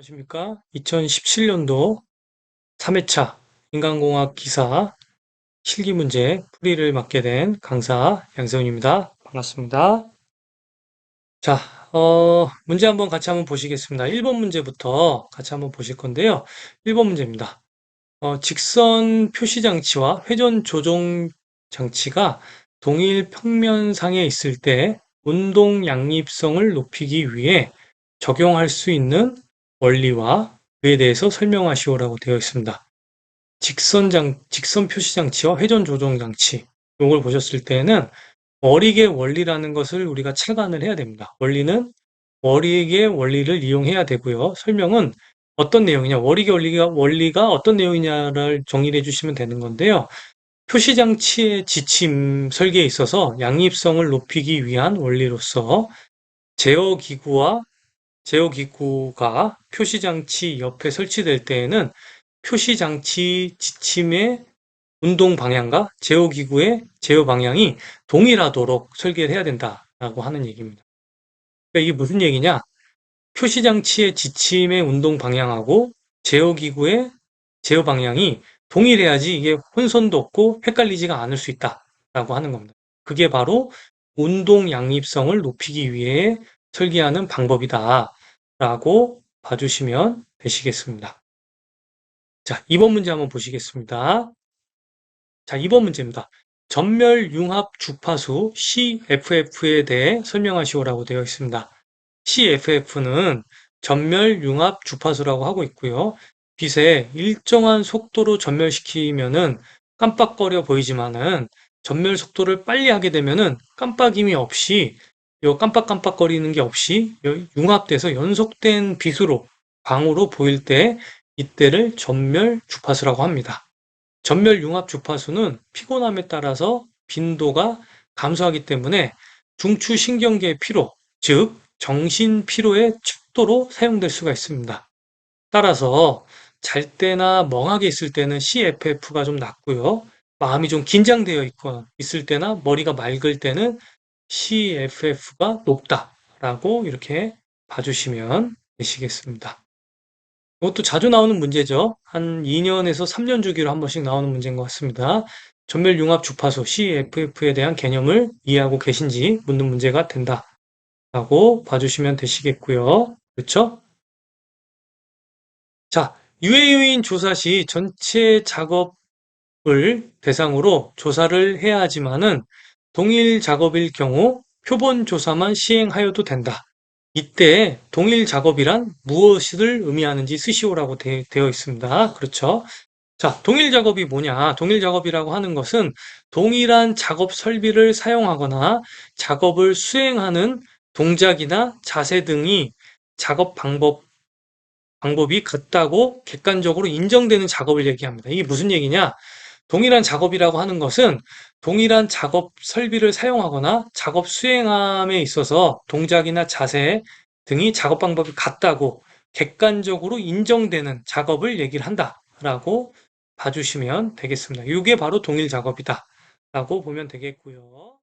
안녕하십니까. 2017년도 3회차 인간공학 기사 실기 문제 풀이를 맡게 된 강사 양세훈입니다. 반갑습니다. 자, 어, 문제 한번 같이 한번 보시겠습니다. 1번 문제부터 같이 한번 보실 건데요. 1번 문제입니다. 어, 직선 표시 장치와 회전 조종 장치가 동일 평면상에 있을 때 운동 양립성을 높이기 위해 적용할 수 있는 원리와 그에 대해서 설명하시오라고 되어 있습니다. 직선장, 직선 표시 장치와 회전 조종 장치. 이걸 보셨을 때는 월익의 원리라는 것을 우리가 체감을 해야 됩니다. 원리는 월익의 원리를 이용해야 되고요. 설명은 어떤 내용이냐, 월익의 원리가, 원리가 어떤 내용이냐를 정리를 해주시면 되는 건데요. 표시 장치의 지침 설계에 있어서 양립성을 높이기 위한 원리로서 제어 기구와 제어 기구가 표시 장치 옆에 설치될 때에는 표시 장치 지침의 운동 방향과 제어 기구의 제어 방향이 동일하도록 설계를 해야 된다라고 하는 얘기입니다. 그러니까 이게 무슨 얘기냐? 표시 장치의 지침의 운동 방향하고 제어 기구의 제어 방향이 동일해야지 이게 혼선도 없고 헷갈리지가 않을 수 있다라고 하는 겁니다. 그게 바로 운동 양립성을 높이기 위해 설계하는 방법이다. 라고 봐주시면 되시겠습니다. 자, 2번 문제 한번 보시겠습니다. 자, 2번 문제입니다. 전멸 융합 주파수 CFF에 대해 설명하시오라고 되어 있습니다. CFF는 전멸 융합 주파수라고 하고 있고요. 빛에 일정한 속도로 전멸시키면은 깜빡거려 보이지만은 전멸 속도를 빨리 하게 되면은 깜빡임이 없이 요 깜빡깜빡거리는 게 없이 융합돼서 연속된 빛으로 광으로 보일 때 이때를 전멸 주파수라고 합니다. 전멸 융합 주파수는 피곤함에 따라서 빈도가 감소하기 때문에 중추 신경계의 피로, 즉 정신 피로의 축도로 사용될 수가 있습니다. 따라서 잘 때나 멍하게 있을 때는 CFF가 좀 낮고요. 마음이 좀 긴장되어 있거 있을 때나 머리가 맑을 때는 CFF가 높다라고 이렇게 봐주시면 되시겠습니다. 이것도 자주 나오는 문제죠. 한 2년에서 3년 주기로 한 번씩 나오는 문제인 것 같습니다. 전멸 융합 주파수 CFF에 대한 개념을 이해하고 계신지 묻는 문제가 된다라고 봐주시면 되시겠고요. 그렇죠? 자, 유해요인 조사 시 전체 작업을 대상으로 조사를 해야 하지만은 동일 작업일 경우 표본 조사만 시행하여도 된다. 이때 동일 작업이란 무엇을 의미하는지 쓰시오라고 되, 되어 있습니다. 그렇죠? 자, 동일 작업이 뭐냐? 동일 작업이라고 하는 것은 동일한 작업 설비를 사용하거나 작업을 수행하는 동작이나 자세 등이 작업 방법, 방법이 같다고 객관적으로 인정되는 작업을 얘기합니다. 이게 무슨 얘기냐? 동일한 작업이라고 하는 것은 동일한 작업 설비를 사용하거나 작업 수행함에 있어서 동작이나 자세 등이 작업 방법이 같다고 객관적으로 인정되는 작업을 얘기를 한다라고 봐주시면 되겠습니다. 이게 바로 동일 작업이다 라고 보면 되겠고요.